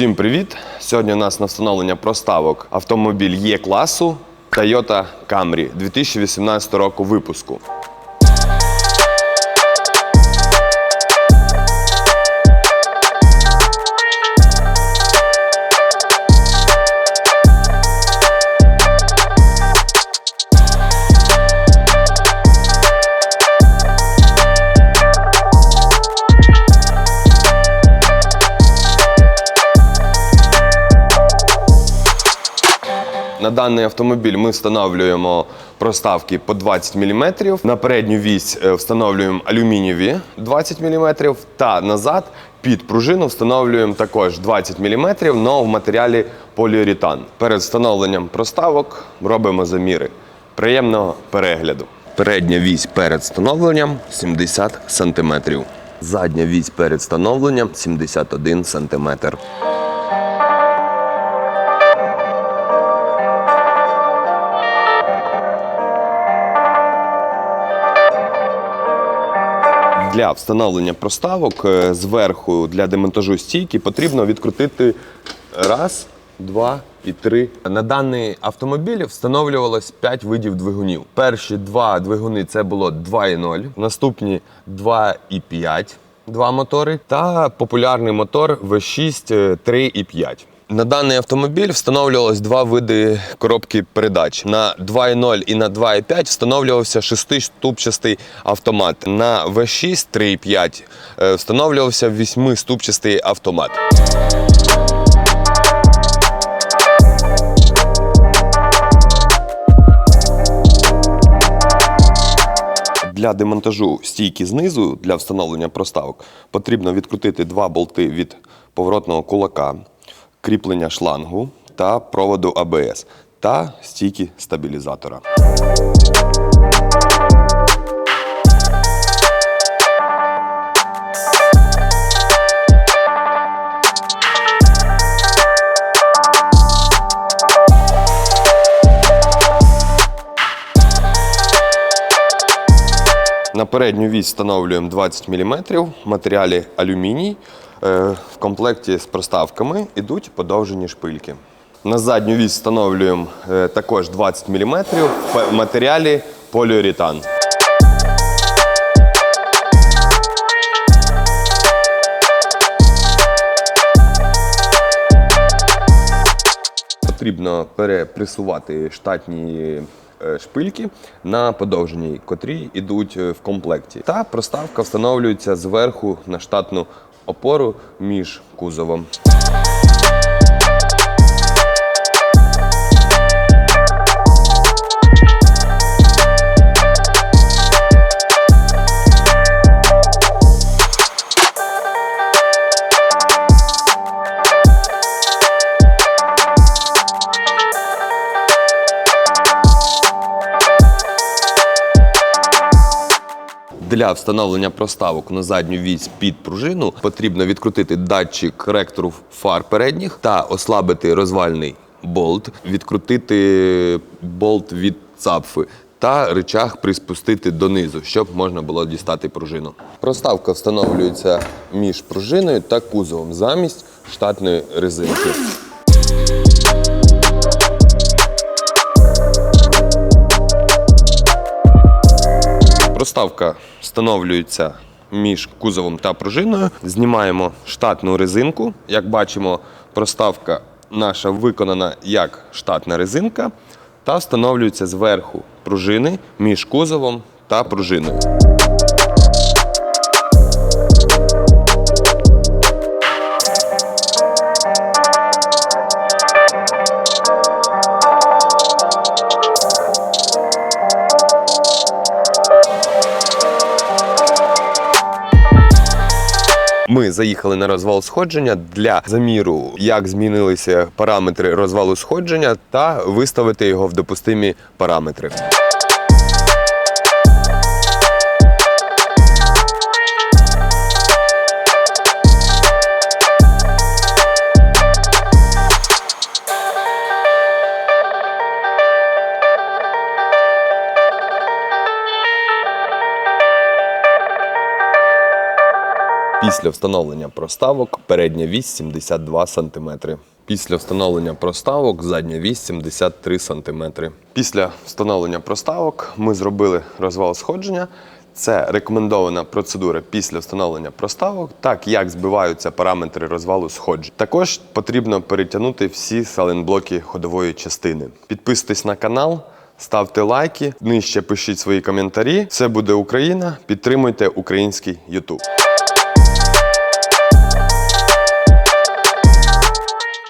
Всім привіт! Сьогодні у нас на встановлення проставок автомобіль Є класу Toyota Camry 2018 року випуску. На даний автомобіль ми встановлюємо проставки по 20 мм. На передню вісь е, встановлюємо алюмінієві 20 мм та назад під пружину встановлюємо також 20 мм, але в матеріалі поліуретан. Перед встановленням проставок робимо заміри. Приємного перегляду. Передня вісь перед встановленням 70 см. Задня вісь перед встановленням 71 см. Для встановлення проставок е, зверху для демонтажу стійки потрібно відкрутити раз, два і три. На даний автомобіль встановлювалось 5 видів двигунів. Перші два двигуни це було 2.0, наступні 2.5, два мотори, та популярний мотор V6 е, 3.5. На даний автомобіль встановлювалось два види коробки передач. На 2.0 і на 2.5 встановлювався шестиступчастий автомат. На V6 3.5 е, встановлювався восьмиступчастий автомат. Для демонтажу стійки знизу для встановлення проставок потрібно відкрутити два болти від поворотного кулака, кріплення шлангу та проводу АБС та стійки стабілізатора. На передню вісь встановлюємо 20 мм, в матеріалі алюміній. Е, В комплекті з проставками йдуть подовжені шпильки. На задню вісь встановлюємо е, також 20 мм в матеріалі поліуретан. Потрібно перепресувати штатні е, шпильки на подовженій, котрі йдуть в комплекті. Та проставка встановлюється зверху на штатну опору між кузовом. Для встановлення проставок на задню вісь під пружину потрібно відкрутити датчик коректору фар передніх та ослабити розвальний болт, відкрутити болт від цапфи та рычаг приспустити донизу, щоб можна було дістати пружину. Проставка встановлюється між пружиною та кузовом замість штатної резинки. Проставка встановлюється між кузовом та пружиною. Знімаємо штатну резинку. Як бачимо, проставка наша виконана як штатна резинка та встановлюється зверху пружини між кузовом та пружиною. Ми заїхали на розвал сходження для заміру, як змінилися параметри розвалу сходження, та виставити його в допустимі параметри. Після встановлення проставок передня вісь 72 см. Після встановлення проставок задня вісь 73 см. Після встановлення проставок ми зробили розвал сходження. Це рекомендована процедура після встановлення проставок, так як збиваються параметри розвалу сходжень. Також потрібно перетягнути всі саленблоки ходової частини. Підписуйтесь на канал, ставте лайки, нижче пишіть свої коментарі. Це буде Україна. Підтримуйте український YouTube.